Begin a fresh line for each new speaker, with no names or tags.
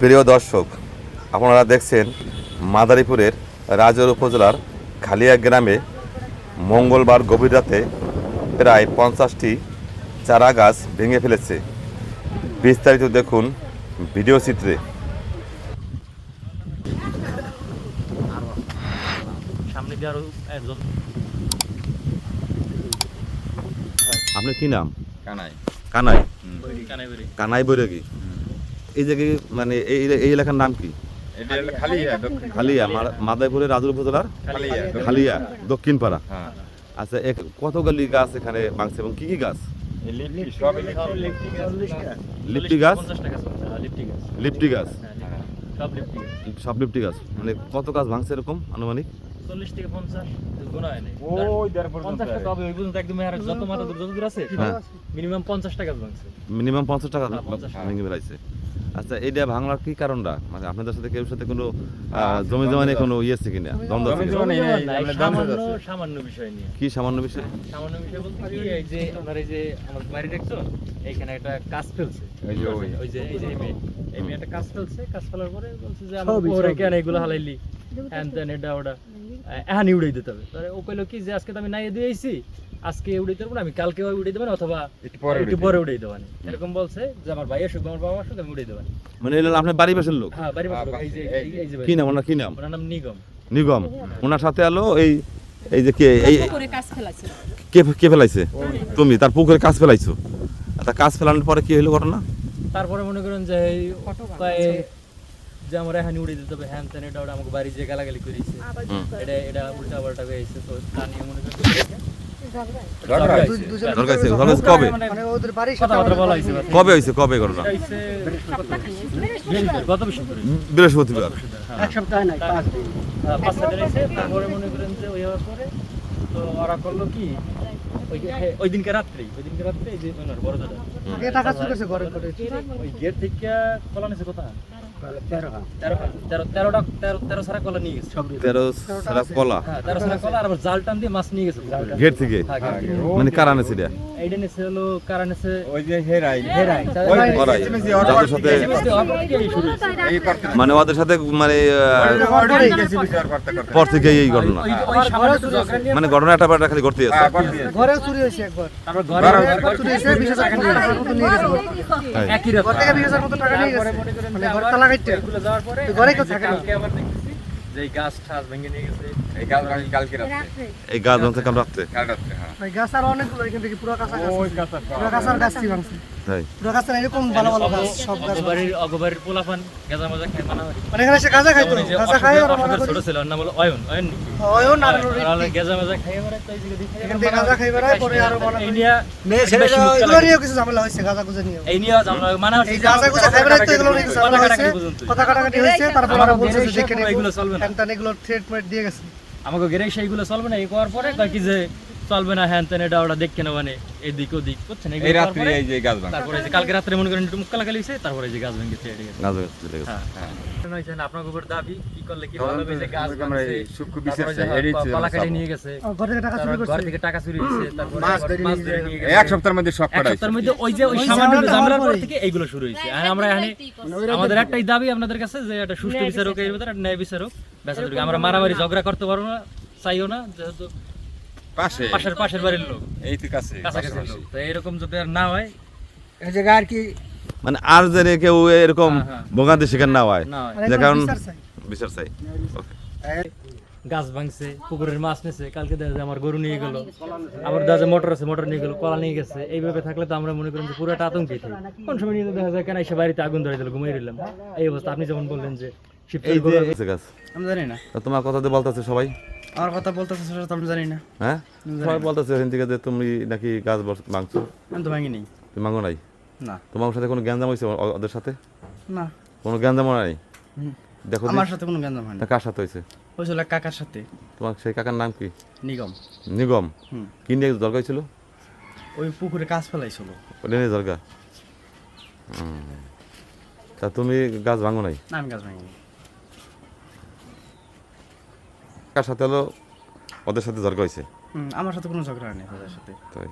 প্রিয় দর্শক আপনারা দেখছেন মাদারীপুরের রাজর উপজেলার খালিয়া গ্রামে মঙ্গলবার গভীর রাতে প্রায় পঞ্চাশটি চারা গাছ ভেঙে ফেলেছে। বিস্তারিত দেখুন ভিডিও চিত্রে। আপনার কি নাম?
কানাই।
কানাই।
কানাই বেরি
কানাই বৈরাগী। এই জায়গায় মানে এই এই এলাকার নাম কি?
খালিয়া দক্ষিণ
খালিয়া মা- রাজুর উপজেলার?
খালিয়া
দক্ষিণ পাড়া।
হ্যাঁ।
আচ্ছা এক কতগুলি গাছ এখানে ভাঙছে এবং কি কি গাছ? লিপটি গাছ। লিপটি গাছ?
হ্যাঁ, গাছ।
সব লিপটি গাছ। মানে কত গাছ ভাঙছে এরকম আনুমানিক?
চল্লিশ থেকে পঞ্চাশ। গোনা হয় নাই।
ওই দেড়
পঞ্চাশ টাকা হবে? ওই পর্যন্ত একদম আর যত মাথা যত দূর আছে
হ্যাঁ।
মিনিমাম পঞ্চাশ টাকা ভাঙছে।
মিনিমাম পঞ্চাশ টাকা
হ্যাঁ, 50 টাকা।
ভেঙে বেড়াইছে আচ্ছা এটা ভাঙলার কি কারণটা? মানে আপনাদের সাথে কেউ সাথে কোনো জমি জমা নিয়ে কোনো ইয়ে আছে কিনা? দ্বন্দ্ব আছে
জমি
কিনা?
জমা নেই,
না, এই
আমরা দাম
সামান্য বিষয় নিয়ে।
কি সামান্য বিষয়?
সামান্য বিষয় বলতে কি এই যে আপনার এই যে আমার বাড়ি দেখছ এইখানে একটা কাজ ফেলছে।
ওই যে ওই।
ওই যে এই যে এই মেয়ে এই মেয়ে একটা কাজ ফেলছে কাজ ফেলার পরে বলছে যে আমার ওরে কেন এগুলো হালাইলি? হ্যান তেন এটা ওটা। এহানি উড়াই দিতে হবে। তাহলে ও কইলো কি যে আজকে তো আমি নাই দিয়ে আইছি আজকে উড়াইতে পারব না আমি কালকে উড়াই দেবেন অথবা
একটু পরে
একটু
উড়াই
পরে উড়াই দেবেন এরকম বলছে যে আমার ভাই আসুক আমার বাবা আসুক আমি উড়াই দেবেন
মানে এগুলো আপনার বাড়ি পাশের লোক?
হ্যাঁ বাড়ি
হ্যাঁ,
পাশে লোক, এই যে এই যে
কি নাম ওনার কি নাম?
ওনার নাম নিগম।
নিগম। ওনার সাথে আলো এই এই যে কে এই
করে কাজ ফেলাছে
কে কে ফেলাইছে? তুমি তার পুকুরে কাজ ফেলাইছো। তা কাজ ফেলানোর পরে কি হলো ঘটনা?
তারপরে মনে করেন যে এই কয়ে যে আমরা এখানে উড়ে দিতে হবে হ্যান তেন এটা ওটা আমাকে বাড়ি যে গালাগালি করেছে এটা এটা উল্টা পাল্টা হয়েছে তো তা নিয়ে মনে
কবে?
মানে হয়েছে
কবে ঘটনা?
বৃহস্পতিবার, হ্যাঁ, পাঁচ তারপরে মনে করেন যে ওই হওয়ার পরে তো ওরা করল কি? ওই হ্যাঁ, দিনকে রাত্রে ওই দিনকে রাত্রে এই যে ওনার বড় দাদা। ওই গেট গেছে হ্যাঁ নিয়ে গেছে
গেট থেকে
হ্যাঁ, থেকে।
মানে কারা নেছে মানে ওদের সাথে মানে। পর থেকে এই ঘটনা। মানে ঘটনা একটা খালি ঘটতে আছে
হ্যাঁ,
হ্যাঁ।
একই রাত যে
ঘর
আবার
তালা কাটতে
এগুলো যাওয়ার পরে
ঘরে কেউ থাকে না।
আবার দেখতেছি যে গাছ ঠাস ভেঙে নিয়ে গেছে
এই গাছ কালকে রাত্রে।
এই গাছ ভাঙতে
কাল রাত্রে, হ্যাঁ।
গাছ আর অনেকগুলো এখান থেকে পুরো কাঁচা গাছ
ওই গাছের
পুরো কাঁচার গাছ ভাঙছে
তাই
পুরো কাঁচার এরকম ভালো ভালো গাছ সব গাছ। ভাঙছে।
অগবাড়ির অগবাড়ির পোলাপান গেজা মাজা খায় মানা
মানে এখানে সে গাঁজা খাইতো
যেমন এই যে
গাঁজা খাই আর মনে
ছোট ছিল নাম হলো অয়ন অয়ন নাকি? আর হলো মাজা খাইয়ে বেড়ায়, তো এই যে
এখান থেকে গাঁজা খাই বেড়ায়, পরে আরও মনে
এই
করি-
নিয়ে
মেয়ে ছেলে
বেশি মুখ
এগুলো
কালার।
কিছু ঝামেলা হয়েছে গাঁজা গুজা নিয়ে
এই নিয়ে আমরা মানা
এই গাঁজা গুজা খাই বেড়ায় তো এগুলো নিয়ে ঝামেলা
কথা
হয়েছে
কাটাকাটি পর্যন্ত।
কথা কাটাকাটি হয়েছে তারপর
আমার
বলছে যে দেখে
এগুলো চলবে না।
এগুলো থ্রেট দিয়ে গেছে।
আমাকে গেরে সেইগুলো চলবে না এই করার পরে কয় কি যে চলবে না হ্যান তেন এটা ওটা দেখে নেওয়া নেই। এদিক ওদিক বুঝছেন?
এই রাত্রে এই যে গাছ ভাঙা।
তারপরে যে কালকে রাত্রে মনে করেন একটু মুখ কালাকালি তারপরে যে গাছ ভেঙেছে এদিকে
গাছ। ভাঙতে লেগেছে।
হ্যাঁ
হ্যাঁ।
আপনার উপর দাবি কি করলে কি ভালো হবে যে গাছ
আমরা এড়িয়ে
নিয়ে গেছে।
ঘর থেকে টাকা চুরি
তারপর ঘর থেকে টাকা চুরি হয়েছে তারপরে
মাছ ধরে নিয়ে গেছে।
গেছে।
এক সপ্তাহের মধ্যে সব
এক সপ্তাহের মধ্যে ওই যে ওই সামান্য ঝামেলার পর থেকে এইগুলো শুরু হয়েছে। আর আমরা এখানে আমাদের একটাই দাবি আপনাদের কাছে যে একটা সুষ্ঠু বিচার হোক এর ভিতরে একটা ন্যায় বিচার হোক আমরা মারামারি ঝগড়া করতে পারব না চাইও না যেহেতু
পাশে।
পাশের পাশের বাড়ির লোক।
এই তো কাছে।
কাছাকাছি লোক। তো এরকম যদি আর না হয়
এই জায়গায় আর কি
মানে আর যেন কেউ এরকম
হ্যাঁ, হ্যাঁ।
ভোগান্তি শিকার না হয়। যে কারণ
বিচার চাই।
গাছ ভাঙছে পুকুরের মাছ নিছে কালকে দেখা আমার গরু নিয়ে গেল। আবার দেখা মোটর আছে মোটর নিয়ে গেল কলা নিয়ে গেছে। এইভাবে থাকলে তো আমরা মনে করি যে পুরোটা আতঙ্কে থাকি কোন সময় নিয়ে দেখা যায় কেন এসে বাড়িতে আগুন ধরে দিল ঘুমিয়ে দিলাম এই অবস্থা। আপনি যেমন বললেন যে শিবচর গরু-
এই গাছ।
আমি জানি না।
তোমার কথা দিয়ে বলতেছে সবাই।
আমার কথা বলতেছে সেটা আমি জানি না।
হ্যাঁ? সবাই বলতেছে থেকে যে তুমি নাকি গাছ ভাঙছো।
আমি তো ভাঙি নেই
তুমি মাঙ্গো নাই?
না।
তোমার সাথে কোনো জ্ঞানজাম হয়েছে ওদের সাথে?
না।
কোনো জ্ঞানজাম নাই? দেখো
আমার সাথে কোনো জ্ঞান হয়
তা
না
কার সাথে হয়েছে?
হয়েছিল কাকার সাথে।
তোমার সেই কাকার নাম কি?
নিগম।
নিগম। কি নিয়ে দরকার ছিল?
ওই পুকুরে কাজ ফেলাইছিল।
ওটা নিয়ে দরকার। তা তুমি গাছ ভাঙো নাই?
না আমি গাছ ভাঙিনি।
কার সাথে হলো? ওদের সাথে ঝগড়া হয়েছে?
আমার সাথে কোনো ঝগড়া নেই ওদের সাথে।
তাই।